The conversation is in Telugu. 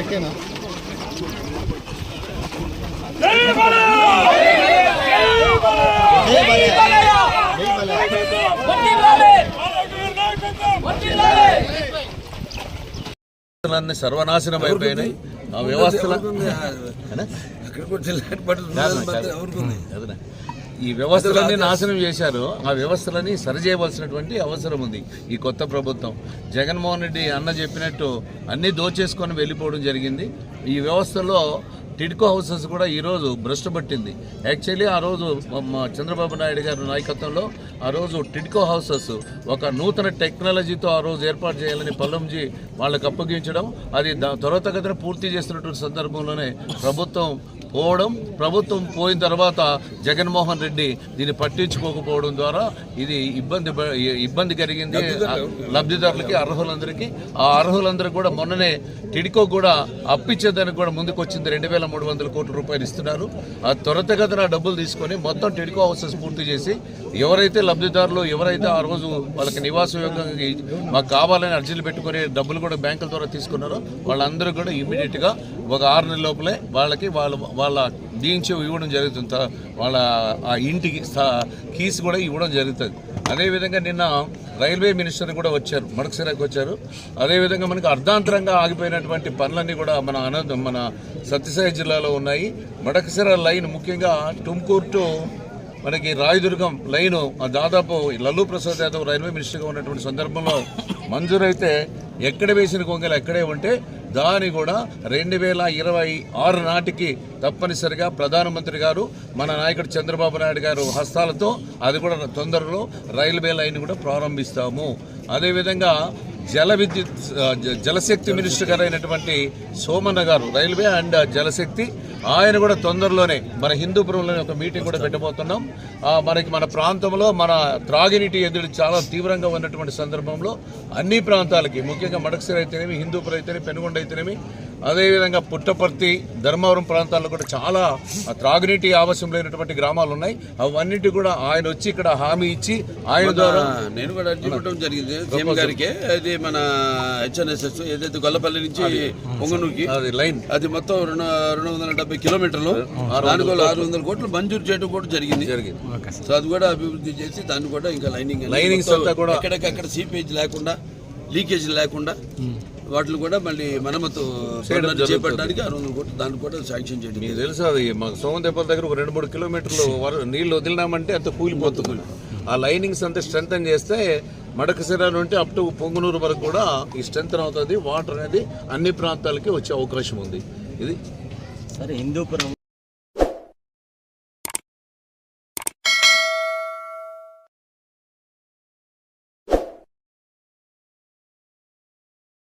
ఎక్కేనా వ్యవస్థలన్నీ సర్వనాశనం అయిపోయినాయి. ఆ వ్యవస్థల ఈ వ్యవస్థలన్నీ నాశనం చేశారు. ఆ వ్యవస్థలని సరిచేయవలసినటువంటి అవసరం ఉంది. ఈ కొత్త ప్రభుత్వం. జగన్మోహన్ రెడ్డి అన్న చెప్పినట్టు అన్నీ దోచేసుకొని వెళ్ళిపోవడం జరిగింది. ఈ వ్యవస్థలో టిడ్కో హౌసెస్ కూడా ఈరోజు భ్రష్టు పట్టింది. యాక్చువల్లీ ఆ రోజు మా చంద్రబాబు నాయుడు గారి నాయకత్వంలో ఆ రోజు టిడ్కో హౌసెస్ ఒక నూతన టెక్నాలజీతో ఆ రోజు ఏర్పాటు చేయాలని పల్లంజీ వాళ్ళకి అప్పగించడం అది త్వరితగతిన పూర్తి చేస్తున్నటువంటి సందర్భంలోనే ప్రభుత్వం పోవడం ప్రభుత్వం పోయిన తర్వాత జగన్మోహన్ రెడ్డి దీన్ని పట్టించుకోకపోవడం ద్వారా ఇది ఇబ్బంది ఇబ్బంది కలిగింది. లబ్ధిదారులకి. అర్హులందరికీ. ఆ అర్హులందరికీ కూడా మొన్ననే టిడికో కూడా అప్పిచ్చేదానికి కూడా ముందుకు వచ్చింది రెండు వేల మూడు వందల కోట్ల రూపాయలు ఇస్తున్నారు. ఆ త్వరితగతిన డబ్బులు తీసుకొని మొత్తం టిడికో హౌసెస్ పూర్తి చేసి ఎవరైతే లబ్ధిదారులు ఎవరైతే ఆ రోజు వాళ్ళకి నివాస యోగ్యంగా మాకు కావాలని అర్జీలు పెట్టుకుని డబ్బులు కూడా బ్యాంకుల ద్వారా తీసుకున్నారో వాళ్ళందరూ కూడా ఇమ్మీడియట్గా ఒక ఆరు నెలల లోపలే వాళ్ళకి వాళ్ళ వాళ్ళ దీంచి ఇవ్వడం జరుగుతుంది. వాళ్ళ ఆ ఇంటికి కీస్ కూడా ఇవ్వడం జరుగుతుంది. అదేవిధంగా నిన్న రైల్వే మినిస్టర్ కూడా వచ్చారు. మడకసిరాకి వచ్చారు. అదేవిధంగా మనకి అర్ధాంతరంగా ఆగిపోయినటువంటి పనులన్నీ కూడా మన అనంత మన సత్యసాయి జిల్లాలో ఉన్నాయి. మడకసిర లైన్ ముఖ్యంగా టుమ్కూర్ టు మనకి రాయదుర్గం లైను ఆ దాదాపు లల్లూ ప్రసాద్ యాదవ్ రైల్వే మినిస్టర్గా ఉన్నటువంటి సందర్భంలో మంజూరైతే ఎక్కడ వేసిన కొంగలు ఎక్కడే ఉంటే దాని కూడా రెండు వేల ఇరవై ఆరు నాటికి తప్పనిసరిగా ప్రధానమంత్రి గారు మన నాయకుడు చంద్రబాబు నాయుడు గారు హస్తాలతో అది కూడా తొందరలో రైల్వే లైన్ కూడా ప్రారంభిస్తాము. అదేవిధంగా జల విద్యుత్ జలశక్తి మినిస్టర్ గారు అయినటువంటి సోమన్న గారు రైల్వే అండ్ జలశక్తి ఆయన కూడా తొందరలోనే మన హిందూపురంలో ఒక మీటింగ్ కూడా పెట్టబోతున్నాం. ఆ, మనకి మన ప్రాంతంలో మన త్రాగినీటి ఎదురు చాలా తీవ్రంగా ఉన్నటువంటి సందర్భంలో అన్ని ప్రాంతాలకి ముఖ్యంగా మడకసిర అయితేనేమి హిందూపురం అయితేనేమి పెనుగొండ అయితేనేమి అదేవిధంగా పుట్టపర్తి ధర్మవరం ప్రాంతాల్లో కూడా చాలా త్రాగునీటి ఆవశ్యం లేనటువంటి గ్రామాలు ఉన్నాయి. అవన్నిటి కూడా ఆయన వచ్చి ఇక్కడ హామీ ఇచ్చి ఆయన ద్వారా నేను కూడా పెట్టడం జరిగింది. సీఎం గారికి అది మన హెచ్ఎన్ఎస్ఎస్ ఏదైతే గొల్లపల్లి నుంచి పొంగనూరుకి అది లైన్. అది మొత్తం రెండు రెండు వందల డెబ్బై కిలోమీటర్లు. దానికి ఆరు వందల కోట్లు. మంజూరు చేయడం కూడా జరిగింది. జరిగింది. సో అది కూడా అభివృద్ధి చేసి దాన్ని కూడా ఇంకా లైనింగ్ అంతా కూడా- ఎక్కడికక్కడ సీపేజ్ లేకుండా లీకేజ్ లేకుండా వాటిని కూడా మళ్ళీ మరమ్మతు పనులు చేపట్టడానికి ఆరు వందల కోట్లు దాన్ని కూడా శాంక్షన్ చేయడం మీకు తెలుసు అది? మాకు సోమం దెబ్బల దగ్గర ఒక రెండు మూడు కిలోమీటర్లు నీళ్ళు వదిలినామంటే అంత కూలిపోతుంది. ఆ లైనింగ్స్ అంతా స్ట్రెంగ్ చేస్తే మడకసిర నుండి అప్ టు పొంగునూరు వరకు కూడా ఈ స్ట్రెంగ్ అవుతుంది. వాటర్ అనేది అన్ని ప్రాంతాలకి వచ్చే అవకాశం ఉంది. ఇది సరే హిందూపురం